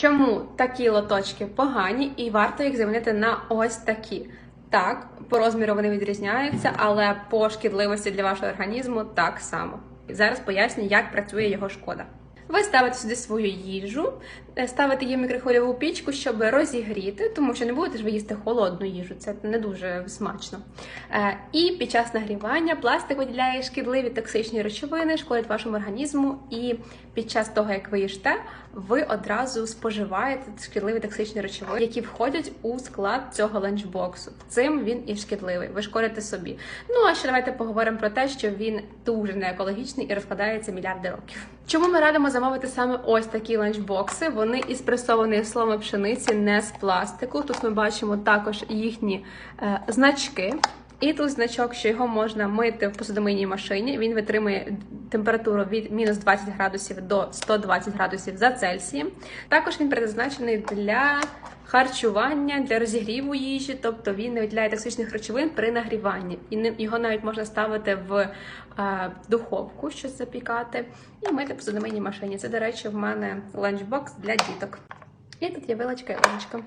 Чому такі лоточки погані і варто їх замінити на ось такі? Так, по розміру вони відрізняються, але по шкідливості для вашого організму так само. Зараз поясню, як працює його шкода. Ви ставите сюди свою їжу, е, ставите її в мікрохвильову пічку, щоб розігріти, тому що не будете ж ви їсти холодну їжу, це не дуже смачно. Е, І під час нагрівання пластик виділяє шкідливі токсичні речовини, шкодить вашому організму, і під час того, як ви їсте, ви одразу споживаєте шкідливі токсичні речовини, які входять у склад цього ланчбоксу. Цим він і шкідливий. Ви шкодите собі. Ну а ще давайте поговоримо про те, що він дуже не екологічний і розкладається мільярди років. Чому ми радимо замовити саме ось такі ланчбокси? Вони із пресованої сломи пшениці, не з пластику. Тут ми бачимо також їхні е, значки. І тут значок, що його можна мити в посудомийній машині. Він витримує температуру від мінус 20 градусів до 120 градусів за Цельсієм. Також він призначений для харчування, для розігріву їжі, тобто він не виділяє токсичних речовин при нагріванні. І його навіть можна ставити в е, духовку, щось запікати, і мити в посудомийній машині. Це, до речі, в мене ланчбокс для діток. І тут є вилочка і ложечка.